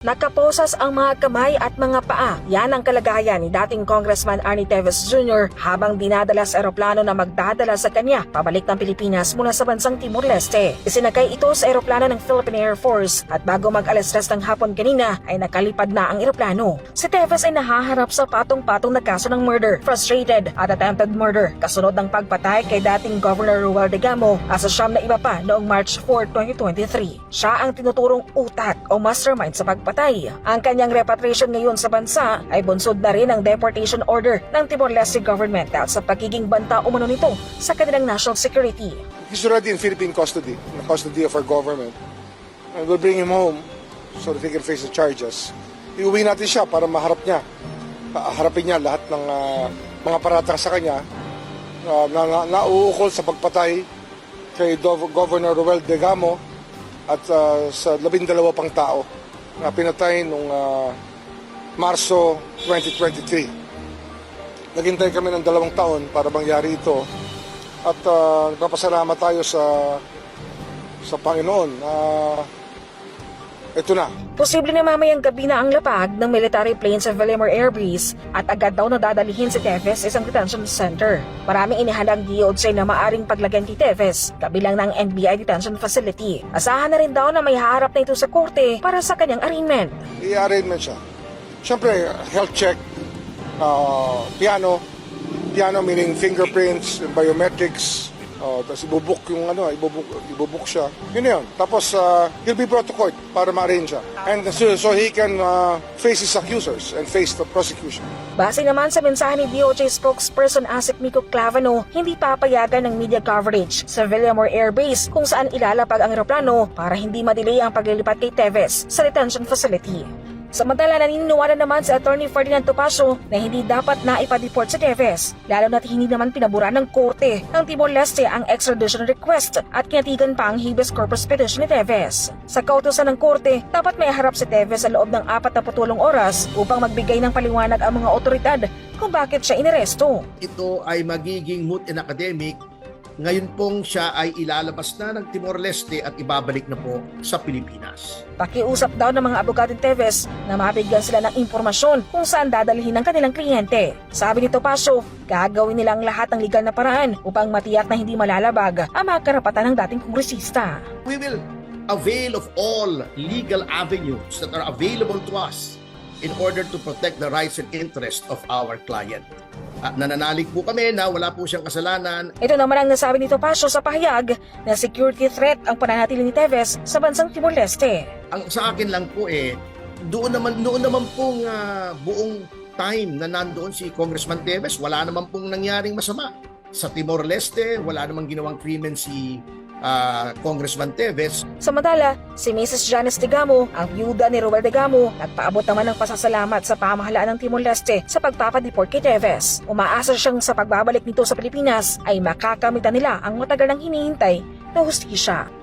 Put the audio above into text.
Nakaposas ang mga kamay at mga paa. Yan ang kalagayan ni dating Congressman Arnie Teves Jr. habang dinadala sa eroplano na magdadala sa kanya pabalik ng Pilipinas mula sa bansang Timor-Leste. Isinakay ito sa eroplano ng Philippine Air Force at bago mag-alas ng hapon kanina ay nakalipad na ang eroplano. Si Teves ay nahaharap sa patong-patong na kaso ng murder, frustrated at attempted murder kasunod ng pagpatay kay dating Governor Ruel de Gamo at sa siyam na iba pa noong March 4, 2023. Siya ang tinuturong utak o mastermind sa pagpatay. Ang kanyang repatriation ngayon sa bansa ay bunsod na rin ang deportation order ng Timor-Leste government dahil sa pagiging banta umano nito sa kanilang national security. He's already in Philippine custody, in the custody of our government. And we'll bring him home so that he can face the charges. Iuwi natin siya para maharap niya. Pa- Harapin niya lahat ng ah, mga paratang sa kanya ah, na, na nauukol sa pagpatay kay Governor Roel De Gamo at ah, sa labindalawa pang tao na pinatay noong ah, Marso 2023. Naghintay kami ng dalawang taon para mangyari ito at uh, nagpapasalamat tayo sa sa Panginoon na ito na. Posible na mamayang gabi na ang lapag ng military plane sa Villamor Air Base at agad daw na dadalihin si Teves sa isang detention center. Maraming inihandang DOJ na maaring paglagyan kay Teves, kabilang ng NBI detention facility. Asahan na rin daw na may haharap na ito sa korte para sa kanyang arraignment. I-arraignment siya. Siyempre, health check, uh, piano, piano meaning fingerprints, biometrics, uh, tapos ibubuk yung ano, ibubuk, ibubuk siya. Yun na yun. Tapos, uh, he'll be brought to court para ma-arrange siya. And so, so he can uh, face his accusers and face the prosecution. Base naman sa mensahe ni DOJ spokesperson Asik Miko Clavano, hindi papayagan ng media coverage sa Villamor Air Base kung saan ilalapag ang eroplano para hindi madelay ang paglilipat kay Teves sa detention facility. Samantala naniniwala naman si Attorney Ferdinand Topacio na hindi dapat na ipadeport si Teves, lalo na't hindi naman pinabura ng korte ng Timor-Leste ang extradition request at kinatigan pa ang habeas corpus petition ni Teves. Sa kautosan ng korte, dapat may harap si Teves sa loob ng 48 oras upang magbigay ng paliwanag ang mga otoridad kung bakit siya inaresto. ito ay magiging moot and academic. Ngayon pong siya ay ilalabas na ng Timor-Leste at ibabalik na po sa Pilipinas. Pakiusap daw ng mga abogado ni Teves na mabigyan sila ng impormasyon kung saan dadalhin ang kanilang kliyente. Sabi ni Topacio, gagawin nila ang lahat ng legal na paraan upang matiyak na hindi malalabag ang mga karapatan ng dating kongresista. We will avail of all legal avenues that are available to us in order to protect the rights and interests of our client. At nananalig po kami na wala po siyang kasalanan Ito naman ang nasabi ni Topacio sa pahayag na security threat ang pananatili ni Teves sa bansang Timor-Leste. ang sa akin lang po eh, doon naman, noon naman pong ah, buong time na nandoon si Congressman Teves, wala naman pong nangyaring masama. Sa Timor-Leste, wala namang ginawang krimen si ah, Congressman Teves. Samantala, si Mrs. Janice de Gamo, ang byuda ni Roel de Gamo, nagpaabot naman ng pasasalamat sa pamahalaan ng Timor-Leste sa pagpapadeport kay Teves. Umaasa siyang sa pagbabalik nito sa Pilipinas ay makakamitan nila ang matagal nang hinihintay na hustisya.